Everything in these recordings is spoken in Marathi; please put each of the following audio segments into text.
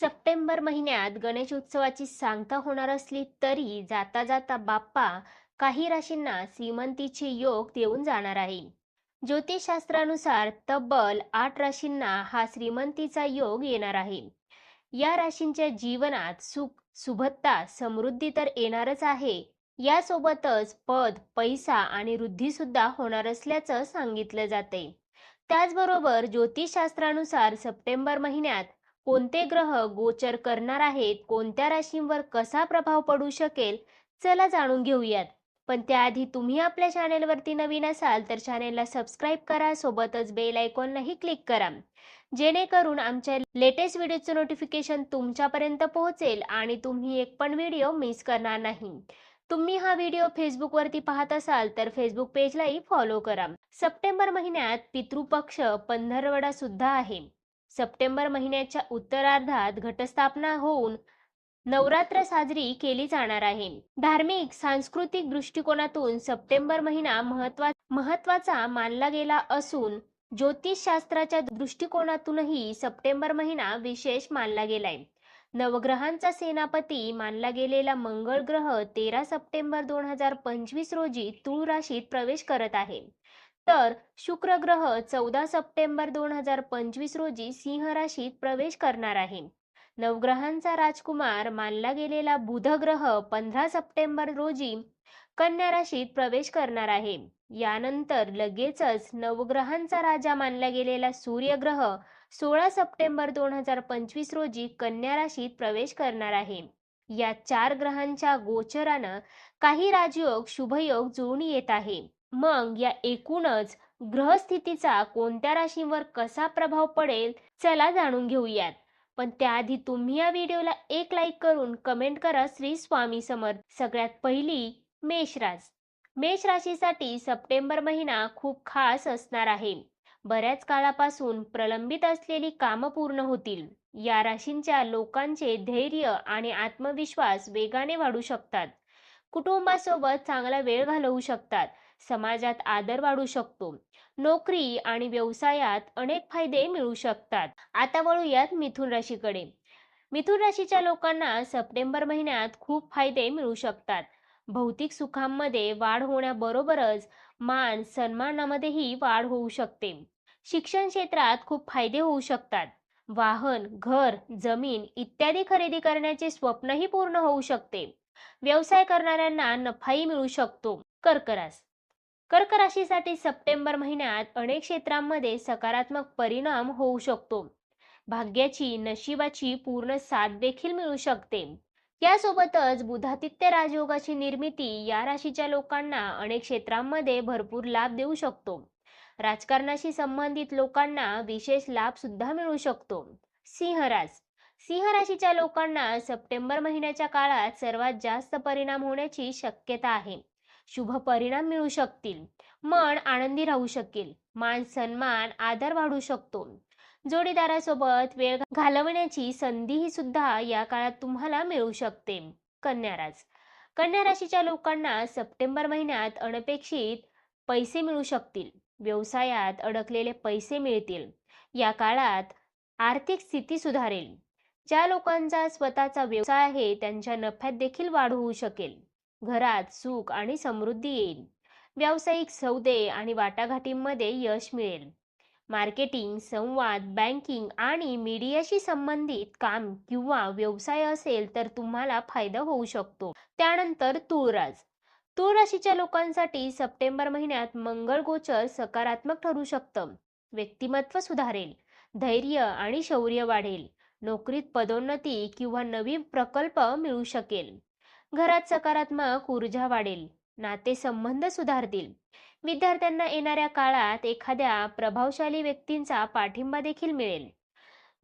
सप्टेंबर महिन्यात गणेश उत्सवाची सांगता होणार असली तरी जाता जाता बाप्पा काही राशींना श्रीमंतीचे योग देऊन जाणार आहे ज्योतिषशास्त्रानुसार तब्बल आठ राशींना हा श्रीमंतीचा योग येणार आहे. या राशींच्या जीवनात सुख सुबत्ता समृद्धी तर येणारच आहे. यासोबतच पद पैसा आणि वृद्धी सुद्धा होणार असल्याचं सांगितलं जाते त्याचबरोबर ज्योतिषशास्त्रानुसार सप्टेंबर महिन्यात कोणते ग्रह गोचर करणार आहेत कोणत्या राशींवर कसा प्रभाव पडू शकेल चला जाणून घेऊयात. पण त्याआधी तुम्ही आपल्या चॅनेलवरती नवीन असाल तर चॅनेलला सबस्क्राईब करा सोबतच बेल आयकॉनलाही क्लिक करा. जेणेकरून आमच्या लेटेस्ट व्हिडिओचं नोटिफिकेशन तुमच्यापर्यंत पोहोचेल आणि तुम्ही एक पण व्हिडिओ मिस करणार नाही. तुम्ही हा व्हिडिओ फेसबुकवरती पाहत असाल तर फेसबुक पेजलाही फॉलो करा. सप्टेंबर महिन्यात पितृपक्ष पंधरवडा सुद्धा आहे. सप्टेंबर महिन्याच्या उत्तरार्धात घटस्थापना होऊन नवरात्र साजरी केली जाणार आहे. धार्मिक सांस्कृतिक दृष्टिकोनातून सप्टेंबर महिना महत्वा महत्त्वाचा मानला गेला असून ज्योतिषशास्त्राच्या दृष्टिकोनातूनही सप्टेंबर महिना विशेष मानला गेलाय. नवग्रहांचा सेनापती मानला गेलेला मंगळ ग्रह तेरा सप्टेंबर दोन हजार पंचवीस रोजी तूळ राशीत प्रवेश करत आहे. तर शुक्र ग्रह चौदा सप्टेंबर दोन हजार पंचवीस रोजी सिंह राशीत प्रवेश करणार आहे. नवग्रहांचा राजकुमार मानला गेलेला बुध ग्रह पंधरा सप्टेंबर रोजी कन्या राशीत प्रवेश करणार आहे. यानंतर लगेचच नवग्रहांचा राजा मानला गेलेला सूर्यग्रह सोळा सप्टेंबर दोन हजार पंचवीस रोजी कन्या राशीत प्रवेश करणार आहे. या चार ग्रहांच्या गोचरानं काही राजयोग शुभयोग जुळून येत आहे. मग या एकूणच ग्रहस्थितीचा कोणत्या राशींवर कसा प्रभाव पडेल चला जाणून घेऊयात. पण त्याआधी तुम्ही या व्हिडिओला एक लाईक करून कमेंट करा श्री स्वामी समर्थ. सगळ्यात पहिली मेषराज मेष राशीसाठी सप्टेंबर महिना खूप खास असणार आहे. बऱ्याच काळापासून प्रलंबित असलेली कामं पूर्ण होतील. या राशींच्या लोकांचे धैर्य आणि आत्मविश्वास वेगाने वाढू शकतात. कुटुंबासोबत चांगला वेळ घालवू शकतात. समाजात आदर वाढू शकतो. नोकरी आणि व्यवसायात अनेक फायदे मिळू शकतात. आता वळूयात मिथुन राशीकडे. मिथुन राशीच्या लोकांना सप्टेंबर महिन्यात खूप फायदे मिळू शकतात. भौतिक सुखांमध्ये वाढ होण्याबरोबरच मान सन्मानामध्येही वाढ होऊ शकते. शिक्षण क्षेत्रात खूप फायदे होऊ शकतात. वाहन घर जमीन इत्यादी खरेदी करण्याचे स्वप्नही पूर्ण होऊ शकते. व्यवसाय करणाऱ्यांना नफाही मिळू शकतो. कर्करास कर्क राशीसाठी सप्टेंबर महिन्यात अनेक क्षेत्रांमध्ये सकारात्मक परिणाम होऊ शकतो. भाग्याची नशिबाची पूर्ण साथ देखील मिळू शकते. यासोबतच बुधातित्य राजयोगाची निर्मिती या राशीच्या लोकांना अनेक क्षेत्रांमध्ये भरपूर लाभ देऊ शकतो. राजकारणाशी संबंधित लोकांना विशेष लाभ सुद्धा मिळू शकतो. सिंहराज सिंह राशीच्या लोकांना सप्टेंबर महिन्याच्या काळात सर्वात जास्त परिणाम होण्याची शक्यता आहे. शुभ परिणाम मिळू शकतील. मन आनंदी राहू शकेल. मान सन्मान आदर वाढू शकतो. जोडीदारासोबत वेळ घालवण्याची संधीही सुद्धा या काळात तुम्हाला मिळू शकते. कन्याराज कन्या राशीच्या लोकांना सप्टेंबर महिन्यात अनपेक्षित पैसे मिळू शकतील. व्यवसायात अडकलेले पैसे मिळतील. या काळात आर्थिक स्थिती सुधारेल. ज्या लोकांचा स्वतःचा व्यवसाय आहे त्यांच्या नफ्यात देखील वाढ होऊ शकेल. घरात सुख आणि समृद्धी येईल. व्यावसायिक सौदे आणि वाटाघाटींमध्ये यश मिळेल. मार्केटिंग संवाद बँकिंग आणि मीडियाशी संबंधित काम किंवा व्यवसाय असेल तर तुम्हाला फायदा होऊ शकतो. त्यानंतर तुळराज. तूळ राशीच्या लोकांसाठी सप्टेंबर महिन्यात मंगळ गोचर सकारात्मक ठरू शकतं. व्यक्तिमत्व सुधारेल. धैर्य आणि शौर्य वाढेल. नोकरीत पदोन्नती किंवा नवीन प्रकल्प मिळू शकेल. घरात सकारात्मक ऊर्जा वाढेल नातेसंबंध सुधारतील. विद्यार्थ्यांना येणाऱ्या काळात एखाद्या प्रभावशाली व्यक्तींचा पाठिंबा देखील मिळेल.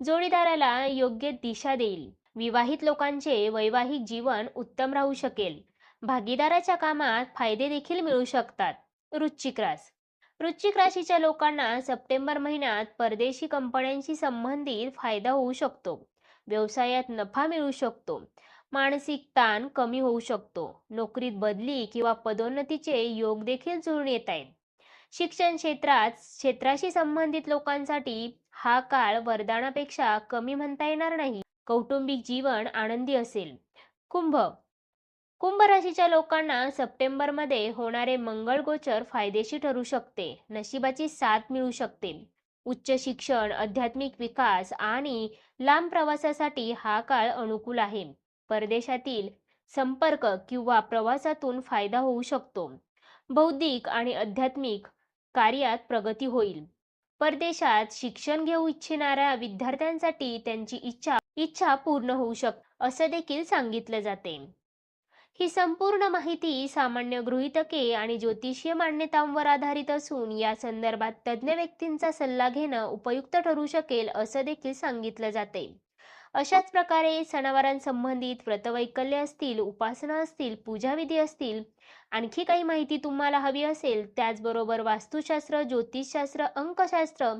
जोडीदाराला योग्य दिशा देईल. विवाहित लोकांचे वैवाहिक जीवन उत्तम राहू शकेल. भागीदाराच्या कामात फायदे देखील मिळू शकतात. वृश्चिक रास. वृश्चिक राशीच्या लोकांना सप्टेंबर महिन्यात परदेशी कंपन्यांशी संबंधित फायदा होऊ शकतो. व्यवसायात नफा मिळू शकतो. मानसिक ताण कमी होऊ शकतो. नोकरीत बदली किंवा पदोन्नतीचे योग देखील जुळून येत आहेत. शिक्षण क्षेत्रात क्षेत्राशी संबंधित लोकांसाठी हा काळ वरदानापेक्षा कमी म्हणता येणार नाही. कौटुंबिक जीवन आनंदी असेल. कुंभ. कुंभ राशीच्या लोकांना सप्टेंबरमध्ये होणारे मंगळ गोचर फायदेशीर ठरू शकते. नशिबाची साथ मिळू शकते. उच्च शिक्षण आध्यात्मिक विकास आणि लांब प्रवासासाठी हा काळ अनुकूल आहे. परदेशातील संपर्क किंवा प्रवासातून फायदा होऊ शकतो. बौद्धिक आणि आध्यात्मिक कार्यात प्रगती होईल. परदेशात शिक्षण घेऊ इच्छिणाऱ्या विद्यार्थ्यांसाठी त्यांची इच्छा इच्छा पूर्ण होऊ शक असं देखील सांगितलं जाते. ही संपूर्ण माहिती सामान्य गृहितके आणि ज्योतिषीय मान्यतांवर आधारित असून या संदर्भात तज्ज्ञ व्यक्तींचा सल्ला घेणं उपयुक्त ठरू शकेल असं देखील सांगितलं जाते. अशाच प्रकारे सणावारांसंबंधित व्रतवैकल्य असतील उपासना असतील पूजाविधी असतील आणखी काही माहिती तुम्हाला हवी असेल त्याचबरोबर वास्तुशास्त्र ज्योतिषशास्त्र अंकशास्त्र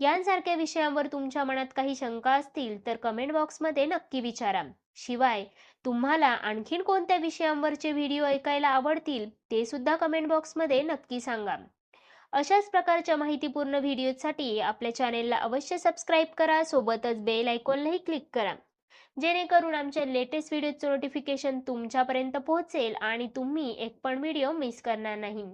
यांसारख्या विषयांवर तुमच्या मनात काही शंका असतील तर कमेंट बॉक्समध्ये नक्की विचारा. शिवाय तुम्हाला आणखीन कोणत्या विषयांवरचे व्हिडिओ ऐकायला आवडतील ते सुद्धा कमेंट बॉक्समध्ये नक्की सांगा. अशाच प्रकारच्या माहितीपूर्ण व्हिडिओसाठी आपल्या चॅनेलला अवश्य सबस्क्राईब करा सोबतच बेल आयकॉनलाही क्लिक करा. जेणेकरून आमच्या लेटेस्ट व्हिडिओचं नोटिफिकेशन तुमच्यापर्यंत पोहोचेल आणि तुम्ही एक पण व्हिडिओ मिस करणार नाही.